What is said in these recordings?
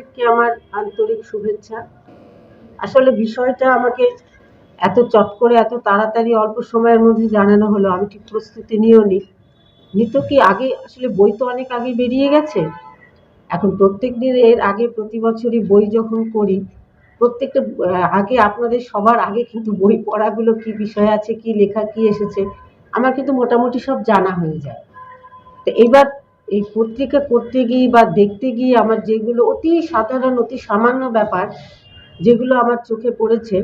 প্রত্যেককে আমার আন্তরিক শুভেচ্ছা। আসলে বিষয়টা আমাকে এত চট করে, এত তাড়াতাড়ি অল্প সময়ের মধ্যে জানানো হলো, আমি ঠিক প্রস্তুতি নিয়েও নি। নিত কি আগে, আসলে বই তো অনেক আগে বেরিয়ে গেছে। এখন প্রত্যেক দিন এর আগে প্রতি বছরই বই যখন করি, প্রত্যেকটা আগে আপনাদের সবার আগে কিন্তু বই পড়াগুলো কি বিষয় আছে, কি লেখা, কি এসেছে, আমার কিন্তু মোটামুটি সব জানা হয়ে যায়। তো এবার এই পত্রিকা করতে গিয়ে বা দেখতে গিয়ে আমার যেগুলো অতি সাধারণ, অতি সামান্য ব্যাপার, যেগুলো আমার চোখে পড়েছে,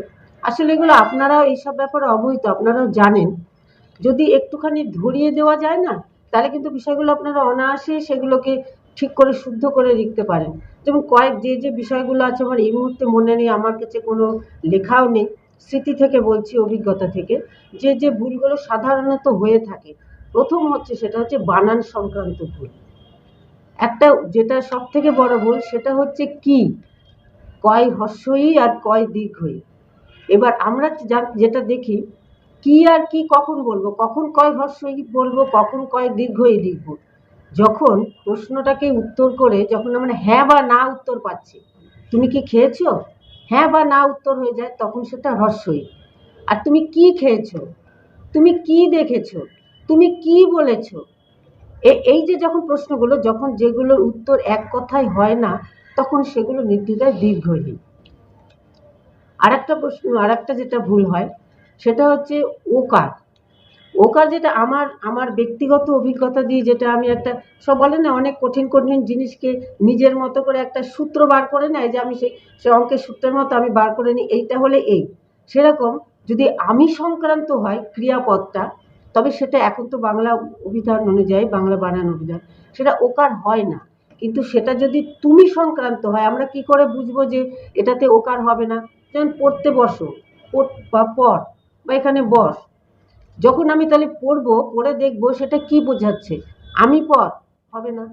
আসলে এগুলো আপনারাও এইসব ব্যাপারে অবহিত, আপনারাও জানেন। যদি একটুখানি ধরিয়ে দেওয়া যায় না, তাহলে কিন্তু বিষয়গুলো আপনারা অনায়াসে সেগুলোকে ঠিক করে, শুদ্ধ করে লিখতে পারেন। যেমন কয়েক, যে যে বিষয়গুলো আছে আমার এই মুহূর্তে মনে নেই, আমার কাছে কোনো লেখাও নেই, স্মৃতি থেকে বলছি, অভিজ্ঞতা থেকে, যে যে ভুলগুলো সাধারণত হয়ে থাকে প্রথম হচ্ছে সেটা হচ্ছে বানান সংক্রান্ত ভুল। একটা যেটা সব থেকে বড় ভুল সেটা হচ্ছে কি? কয় হর্ষই আর কয় দীর্ঘই এবার আমরা যেটা দেখি, কি আর কি কখন বলব? কখন কয় হর্ষই বলব, কখন কয় দীর্ঘই লিখব? যখন প্রশ্নটাকে উত্তর করে যখন আমরা হ্যাঁ বা না উত্তর পাচ্ছি। তুমি কি খেয়েছো? হ্যাঁ বা না উত্তর হয়ে যায়, তখন সেটা হর্ষই আর তুমি কি খেয়েছো? তুমি কি দেখেছ? তুমি কি বলেছ? এই যে যখন প্রশ্নগুলো, যখন যেগুলোর উত্তর এক কথায় হয় না, তখন সেগুলো নির্দ্বিধায় দীর্ঘহীন। আর একটা প্রশ্ন আর একটা যেটা ভুল হয়, সেটা হচ্ছে ওকার। ওকার যেটা আমার আমার ব্যক্তিগত অভিজ্ঞতা দিয়ে যেটা আমি একটা, সব বলে না, অনেক কঠিন কঠিন জিনিসকে নিজের মতো করে একটা সূত্র বার করে নেয় যে আমি সেই, সে অঙ্কের সূত্রের মতো আমি বার করে নিই, এইটা হলে এই। সেরকম যদি আমি সংক্রান্ত হয় ক্রিয়াপদটা তবে সেটা এখন তো বাংলা অভিধান অনুযায়ী, বাংলা বানান অভিধান, সেটা ওকার হয় না। কিন্তু সেটা যদি তুমি সংক্রান্ত হয়, আমরা কি করে বুঝব যে এটাতে ওকার হবে না? যেমন পড়তে বসো বা পড়, বা এখানে বস। যখন আমি তাহলে পড়ব, পড়ে দেখব সেটা কি বোঝাচ্ছে? আমি পড়, হবে না।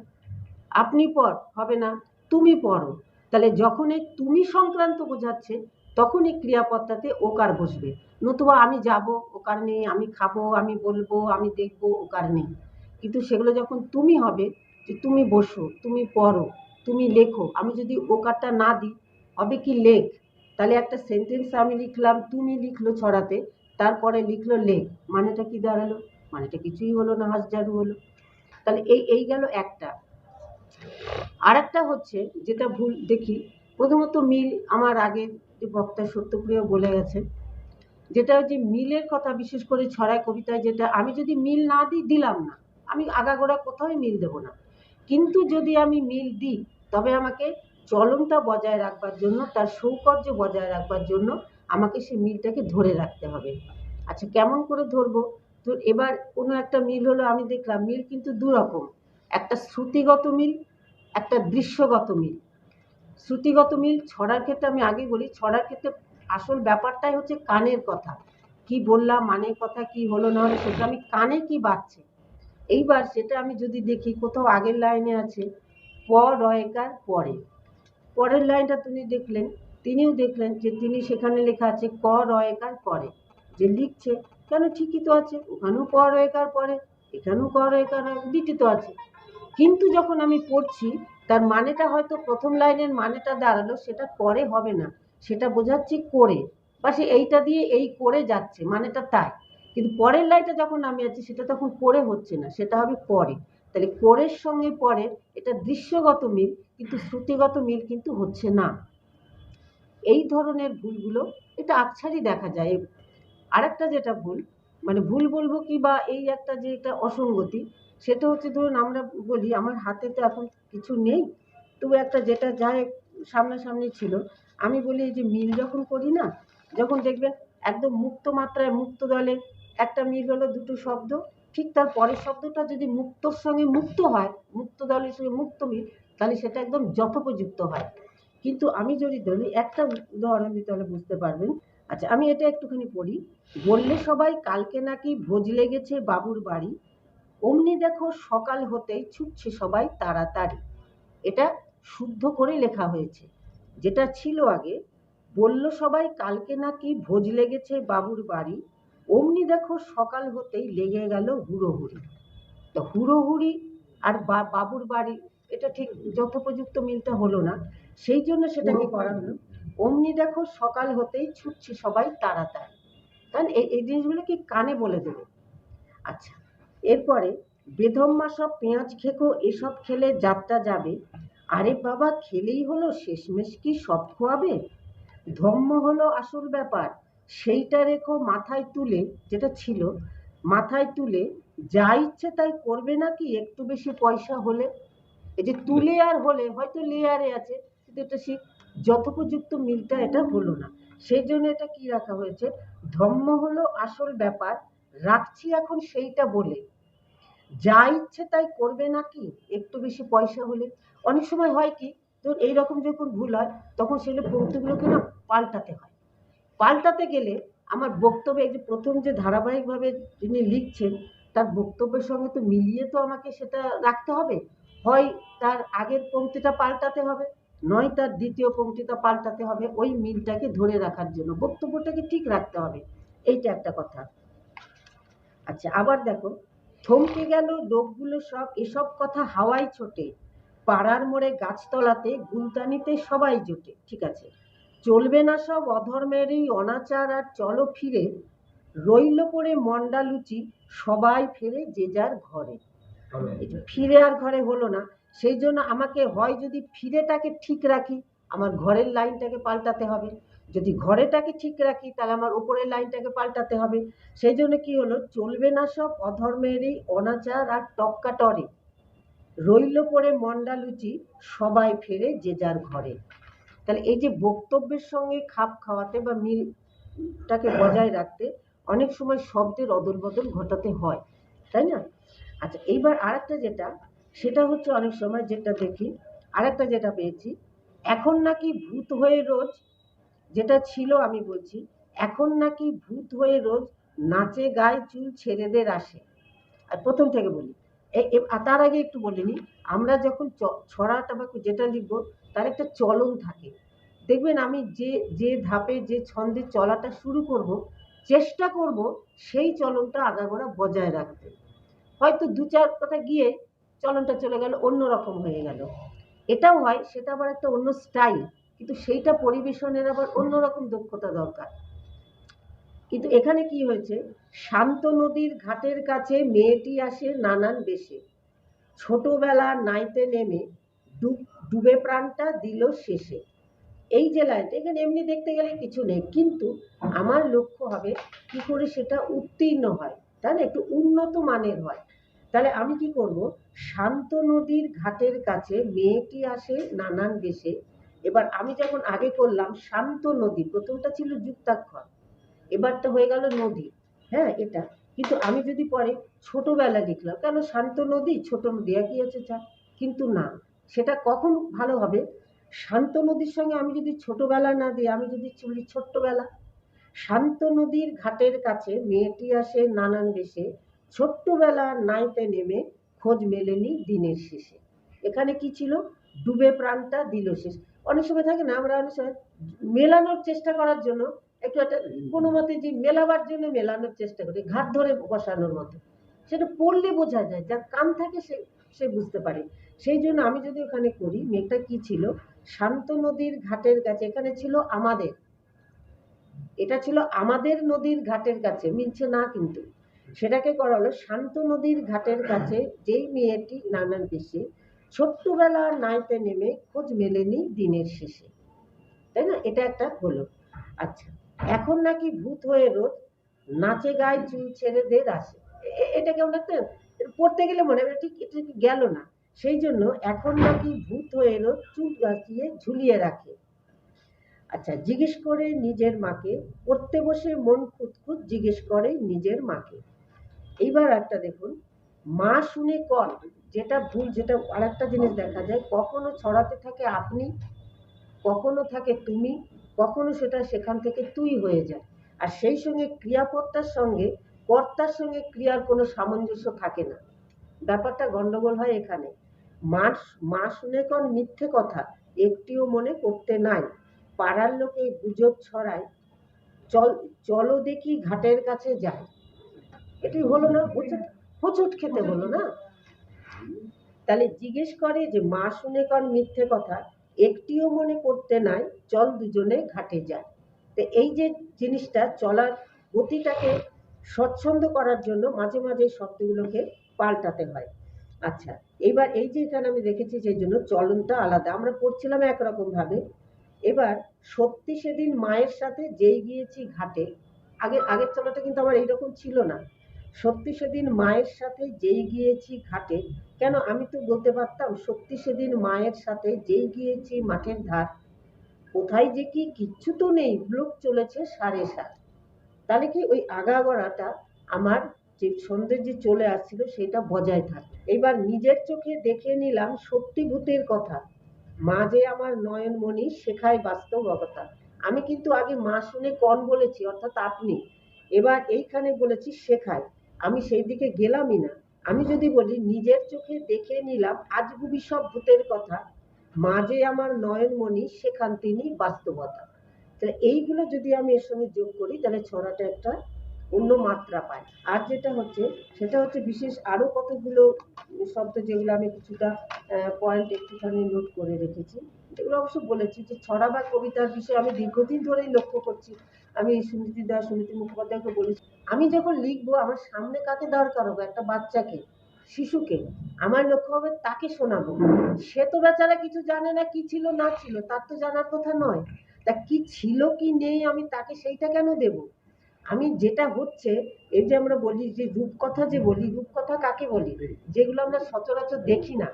আপনি পড়, হবে না। তুমি পড়ো। তাহলে যখন এই তুমি সংক্রান্ত বোঝাচ্ছে তখনই ক্রিয়াপদটাতে ওকার বসবে। নতুবা আমি যাব, ওকার নেই, আমি খাব, আমি বলব, আমি দেখব, ওকার নেই। কিন্তু সেগুলো যখন তুমি হবে, যে তুমি বসো, তুমি পড়ো, তুমি লেখো, আমি যদি ওকারটা না দিই, হবে কি লেখ? তাহলে একটা সেন্টেন্স আমি লিখলাম, তুমি লিখলো ছড়াতে, তারপরে লিখলো লেখ। মানেটা কি দাঁড়াল? মানেটা কিছুই হলো না হাজারু হলো। তাহলে এই এই গেল একটা। আর একটা হচ্ছে, যেটা ভুল, দেখি, প্রথমত মিল আমার আগে যে বক্তা সত্যপ্রিয় বলে গেছে যেটা হচ্ছে মিলের কথা বিশেষ করে ছড়ায় কবিতায়, যেটা আমি যদি মিল না দিই, দিলাম না। আমি আগাগোড়া কোথাও মিল দেবো না। কিন্তু যদি আমি মিল দিই, তবে আমাকে চলনটা বজায় রাখবার জন্য, তার সৌকর্য বজায় রাখবার জন্য আমাকে সেই মিলটাকে ধরে রাখতে হবে। আচ্ছা কেমন করে ধরবো? তো এবার কোনো একটা মিল হলো, আমি দেখলাম মিল কিন্তু দু রকম একটা শ্রুতিগত মিল, একটা দৃশ্যগত মিল। শ্রুতিগত মিল, ছড়ার ক্ষেত্রে আমি আগে বলি, ছড়ার ক্ষেত্রে আসল ব্যাপারটাই হচ্ছে কানের কথা। কি বললাম, মানের কথা, কি হলো, না হলো, সেটা আমি কানে কি বাজছে? এইবার সেটা আমি যদি দেখি, কোথাও আগের লাইনে আছে, প রয়কার পরে। পরের লাইনটা তিনি দেখলেন, তিনিও দেখলেন যে তিনি সেখানে লেখা আছে, ক রয়কার পরে। যে লিখছে, কেন ঠিকই তো আছে, ওখানেও ক রয়কার পরে, এখানেও ক রয়কার দিটি তো আছে। কিন্তু যখন আমি পড়ছি তার মানেটা হয়তো প্রথম লাইনের মানেটা দাঁড়াল, সেটা পরে হবে না। সেটা বোঝাচ্ছি করে। বা সে এইটা দিয়ে এই করে যাচ্ছে, মানেটা তাই। কিন্তু পরের লাইনটা যখন নামে আছি সেটা তখন করে হচ্ছে না, সেটা হবে পরে। তাহলে কোরের সঙ্গে পরে এটা দৃশ্যগত মিল, কিন্তু শ্রুতিগত মিল কিন্তু হচ্ছে না। এই ধরনের ভুলগুলো, এটা আকছারই দেখা যায়। আরেকটা যেটা ভুল মানে ভুল বলব কি বা এই একটা যে এটা অসঙ্গতি, সেটা হচ্ছে ধরুন আমরা বলি, আমার হাতে তো এখন কিছু নেই, তবু একটা যেটা যায় সামনাসামনি ছিল, আমি বলি এই যে মিল যখন করি না, যখন দেখবেন একদম মুক্ত মাত্রায় মুক্ত দলে একটা মিল হলো দুটো শব্দ, ঠিক তার পরের শব্দটা যদি মুক্তর সঙ্গে মুক্ত হয়, মুক্ত দলের সঙ্গে মুক্ত মিল, তাহলে সেটা একদম যথোপযুক্ত হয়। কিন্তু আমি যদি ধরি একটা উদাহরণ দিই তাহলে বুঝতে পারবেন আচ্ছা আমি এটা একটুখানি পড়ি। বললে সবাই কালকে নাকি ভোজ লেগেছে বাবুর বাড়ি। অমনি দেখো সকাল হতেই ছুটছে সবাই তাড়াতাড়ি। এটা শুদ্ধ করে লেখা হয়েছে। যেটা ছিল আগে বলল সবাই কালকে নাকি ভোজ লেগেছে বাবুর বাড়ি। অমনি দেখো সকাল হতেই লেগে গেল হুড়োহুড়ি। তো হুড়োহুড়ি আর বা- বাবুর বাড়ি এটা ঠিক যথোপযুক্ত মিলটা হলো না। সেই জন্য সেটাকে করা হলো। অমনি দেখো সকাল হতেই ছুটছি সবাই তাড়াতাড়ি। কারণ এই এই জিনিসগুলো কি কানে বলে দেবে। আচ্ছা এরপরে বেধম্মা সব পেঁয়াজ খেকো, এসব খেলে যাত্রা যাবে। আরে বাবা, খেলেই হলো, শেষমেশ কি সব খোয়াবে? ধম্ম হলো আসল ব্যাপার। সেইটা রেখো মাথায় তুলে, যেটা ছিল, মাথায় তুলে যা ইচ্ছে তাই করবে নাকি একটু বেশি পয়সা হলে? এই যে তুলে আর হলে, হয়তো লেয়ারে আছে, কিন্তু এটা সে যথোপযুক্ত মিলটা এটা হলো না। সেই জন্য এটা কি রাখা হয়েছে? ধম্ম হলো আসল ব্যাপার, রাখছি এখন সেইটা বলে। যা ইচ্ছে তাই করবে নাকি? একটু বেশি পয়সা হলে। অনেক সময় হয় কি ধরুন এইরকম যখন ভুল হয়, তখন সেগুলো পঙ্ক্তিগুলোকে না পাল্টাতে হয়। পাল্টাতে গেলে আমার বক্তব্য এই যে প্রথম যে ধারাবাহিকভাবে যিনি লিখছেন, তার বক্তব্যের সঙ্গে তো মিলিয়ে তো আমাকে সেটা রাখতে হবে। হয় তার আগের পংক্তিটা পাল্টাতে হবে। নয় তার দ্বিতীয় পংক্তিটা পাল্টাতে হবে ওই মিলটাকে ধরে রাখার জন্য। বক্তব্যটাকে ঠিক রাখতে হবে এইটা একটা কথা। আচ্ছা আবার দেখো থমকে গেল লোকগুলো সব এসব কথা হাওয়ায় ছোটে। পাড়ার মোড়ে গাছতলাতে গুলতানিতে সবাই জোটে ঠিক আছে? চলবে না সব অধর্মেরই অনাচার আর চলো ফিরে। রইল পড়ে মন্ডা লুচি সবাই ফেরে যে যার ঘরে। ফিরে আর ঘরে হলো না সেই জন্য আমাকে হয় যদি ফিরেটাকে ঠিক রাখি, আমার ঘরের লাইনটাকে পাল্টাতে হবে। যদি ঘরেটাকে ঠিক রাখি, তাহলে আমার উপরের লাইনটাকে পাল্টাতে হবে। সেই জন্য কি হলো, চলবে না সব, অধর্মেরই অনাচার আর টক্কাটরে রইল পরে মন্ডা লুচি, সবাই ফেরে যে যার ঘরে। তাহলে এই যে বক্তব্যের সঙ্গে খাপ খাওয়াতে বা মিলটাকে বজায় রাখতে অনেক সময় শব্দের অদল বদল ঘটাতে হয়, তাই না? আচ্ছা এইবার আরেকটা যেটা সেটা হচ্ছে অনেক সময় যেটা দেখি, আরেকটা যেটা পেয়েছি, এখন নাকি ভূত হয়ে রোজ, যেটা ছিল আমি বলছি, এখন নাকি ভূত হয়ে রোজ নাচে গায়ে চুল ছেড়েদের আসে। আর প্রথম থেকে বলি তার আগে একটু বলিনি, আমরা যখন ছড়াটা বা যেটা লিখব, তার একটা চলন থাকে। দেখবেন আমি যে যে ধাপে, যে ছন্দে চলাটা শুরু করব, চেষ্টা করব সেই চলনটা আগাগোড়া বজায় রাখতে। হয়তো দু, চার কথা গিয়ে চলনটা চলে গেল অন্য রকম হয়ে গেল। এটাও হয়, সেটা আবার একটা অন্য স্টাইল, কিন্তু সেইটা পরিবেশনের আবার অন্যরকম দক্ষতা দরকার। কিন্তু এখানে কি হয়েছে, শান্ত নদীর ঘাটের কাছে মেয়েটি আসে নানান বেশে। ছোটবেলা নাইতে নেমে ডুব, ডুবে প্রাণটা দিল শেষে। এই যে লাইনটা, এখানে এমনি দেখতে গেলে কিছু নেই, কিন্তু আমার লক্ষ্য হবে কি করে সেটা উত্তীর্ণ হয়, তাই না? একটু উন্নত মানের হয়। তাহলে আমি কি করব? শান্ত নদীর ঘাটের কাছে মেয়েটি আসে নানান দেশে। এবার আমি যখন আগে করলাম, শান্ত নদী, প্রথমটা ছিল যুক্তাক্ষর, এবারটা হয়ে গেল নদী। হ্যাঁ এটা। কিন্তু আমি যদি পরে ছোটবেলা লিখলাম কেন শান্ত নদী? ছোট নদী একই আছে চা কিন্তু না, সেটা কখন ভালো হবে? শান্ত নদীর সঙ্গে আমি যদি ছোটবেলা না দিই, আমি যদি বলি ছোট্টবেলা। শান্ত নদীর ঘাটের কাছে মেয়েটি আসে নানান বেশে ছোট্টবেলা নাইতে নেমে খোঁজ মেলেনি দিনের শেষে। এখানে কি ছিল? ডুবে প্রাণটা দিল শেষ। অনেক সময় থাকে না, আমরা অনেক সময় মেলানোর চেষ্টা করার জন্য একটু একটা কোনো মতে যে মেলাবার জন্য মেলানোর চেষ্টা করি, ঘাট ধরে বসানোর মতো। সেটা পড়লে বোঝা যায়, যার কান থাকে সে সে বুঝতে পারে। সেই জন্য আমি যদি ওখানে করি মেয়েটা কি ছিল? শান্ত নদীর ঘাটের কাছে, এখানে ছিল আমাদের। এটা ছিল আমাদের নদীর ঘাটের কাছে, মিলছে না কিন্তু। সেটাকে করা হলো শান্ত নদীর ঘাটের কাছে যেই মেয়েটি নানান দেশে ছোট্টবেলা নাইতে নেমে খোঁজ মেলেনি দিনের শেষে। তাই না? এটা একটা হলো। আচ্ছা এখন নাকি ভূত হয়ে রোজ নাচে গায়ে চুল ছেড়ে দের আসে। এটা কেমন একটা পড়তে গেলে মনে হয় ঠিক এটা গেল না। সেই জন্য এখন নাকি ভূত হয়ে রোজ চুল গাছিয়ে ঝুলিয়ে রাখে। আচ্ছা জিজ্ঞেস করে নিজের মাকে। পড়তে বসে মন খুঁতখুত জিজ্ঞেস করে নিজের মাকে। এইবার একটা দেখুন, মা শুনে কর যেটা ভুল, যেটা আরেকটা জিনিস দেখা যায়, কখনো ছড়াতে থাকে আপনি, কখনো থাকে তুমি, কখনো সেটা সেখান থেকে তুই হয়ে যায়। আর সেই সঙ্গে ক্রিয়াপদটার সঙ্গে কর্তার সঙ্গে ক্রিয়ার কোনো সামঞ্জস্য থাকে না। ব্যাপারটা গন্ডগোল হয় এখানে। মা মা শুনে কন মিথ্যে কথা, একটিও মনে করতে নাই। পাড়ার লোকে গুজব ছড়ায়, চল, চলো দেখি ঘাটের কাছে যায়। এটি হলো না হোঁচট হোঁচট খেতে হলো না। তাহলে জিজ্ঞেস করে যে মা শুনে কর মিথ্যে কথা একটিও মনে করতে নাই চল দুজনে ঘাটে যায় তো এই যে জিনিসটা চলার গতিটাকে স্বচ্ছন্দ করার জন্য মাঝে মাঝে শব্দগুলোকে পাল্টাতে হয়। আচ্ছা এবার এই যে এখানে আমি দেখেছি যে জন্য চলনটা আলাদা। আমরা পড়ছিলাম একরকম ভাবে এবার সত্যি সেদিন মায়ের সাথে যেই গিয়েছি ঘাটে আগে আগের চলাটা কিন্তু আমার এইরকম ছিল না। সত্যি সেদিন মায়ের সাথে যেই গিয়েছি ঘাটে, কেন আমি তো বলতে পারতাম সত্যি সেদিন মায়ের সাথে যেই গিয়েছি মাঠের ধার? কোথায় যে কি কিচ্ছু তো নেই, লোক চলেছে সাড়ে সাত। তাহলে কি ওই আগাগোড়াটা আমার যে সন্ধ্যে যে চলে আসছিল সেটা বজায় থাকে। এবার নিজের চোখে দেখে নিলাম সত্যি ভূতের কথা। মা যে আমার নয়নমণি, শেখায় বাস্তবতা। আমি কিন্তু আগে মা শুনে কন বলেছি, অর্থাৎ আপনি। এবার এইখানে বলেছি শেখায়। আমি সেই দিকে গেলামই না। আমি যদি বলি, নিজের চোখে দেখে নিলাম আজগুবি সব ভূতের কথা, মাঝে আমার নয়নমণি, সেখান তিনি বাস্তবতা। তাহলে এইগুলো যদি আমি এর সঙ্গে যোগ করি, তাহলে ছড়াটা একটা অন্য মাত্রা পায়। আর যেটা হচ্ছে, সেটা হচ্ছে বিশেষ আরও কতগুলো শব্দ যেগুলো আমি কিছুটা পয়েন্ট একটুখানি নোট করে রেখেছি। এগুলো অবশ্য বলেছি যে ছড়া বা কবিতার বিষয়ে আমি দীর্ঘদিন ধরেই লক্ষ্য করছি। আমি সুনীতি দাস সুনীতি মুখোপাধ্যায়কে বলেছি, আমি যখন লিখব, আমার সামনে কাকে দরকার হবে? একটা বাচ্চাকে, শিশুকে। আমার লক্ষ্য হবে তাকে শোনাবো। সে তো বেচারা কিছু জানে না, কি ছিল, না ছিল, তার তো জানার কথা নয়। তা কি ছিল, কি নেই, আমি তাকে সেইটা কেন দেব? আমি যেটা হচ্ছে, এই যে আমরা বলি, যে রূপকথা যে বলি, রূপকথা কাকে বলি? যেগুলো আমরা সচরাচর দেখি না,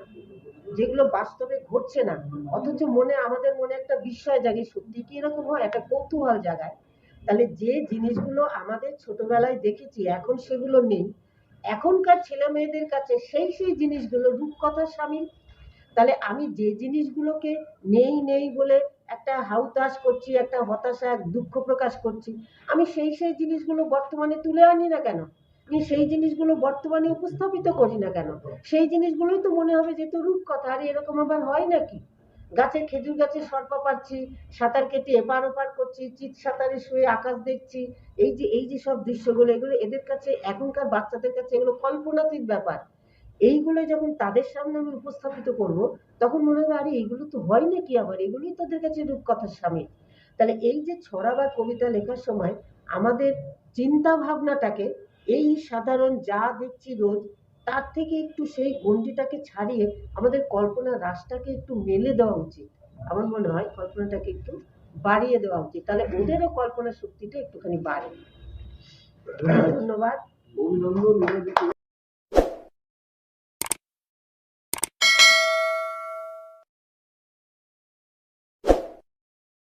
যেগুলো বাস্তবে ঘটছে না, অথচ মনে, আমাদের মনে একটা বিস্ময় জাগে সত্যি কি এরকম হয়? একটা কৌতূহল জাগায়। তাহলে যে জিনিসগুলো আমাদের ছোটবেলায় দেখেছি, এখন সেগুলো নেই। এখনকার ছেলে মেয়েদের কাছে সেই সেই জিনিসগুলো, রূপকথার স্বামী। তাহলে আমি যে জিনিসগুলোকে নেই নেই বলে একটা হাউতাস করছি, একটা হতাশা এক দুঃখ প্রকাশ করছি, আমি সেই সেই জিনিসগুলো বর্তমানে তুলে আনি না কেন? আমি সেই জিনিসগুলো বর্তমানে উপস্থাপিত করি না কেন? সেই জিনিসগুলোই তো মনে হবে যে, তো রূপকথা, আর এরকম আবার হয় নাকি? গাছে খেজুর গাছে সর্পা পাচ্ছি, সাঁতার কেটে এপার ওপার করছি, চিত সাঁতারে শুয়ে আকাশ দেখছি, এই যে এই যে সব দৃশ্যগুলো, এগুলো এদের কাছে, এখনকার বাচ্চাদের কাছে এগুলো কল্পনাতীত ব্যাপার। এইগুলো যখন তাদের সামনে আমি উপস্থাপিত করব, তখন মনে হবে, আরে এগুলো তো হয় নাকি আবার? এগুলোই তাদের কাছে রূপকথার সামিল। তাহলে এই যে ছড়া বা কবিতা লেখার সময় আমাদের চিন্তা ভাবনাটাকে এই সাধারণ যা দেখছি রোজ তার থেকে একটু সেই গণ্ডিটাকে ছাড়িয়ে আমাদের কল্পনার রাশটাকে একটু মেলে দেওয়া উচিত। আমার মনে হয় কল্পনাটাকে একটু বাড়িয়ে দেওয়া উচিত। তাহলে ওদেরও কল্পনা শক্তিটা একটুখানি বাড়ে। ধন্যবাদ। অভিনন্দন।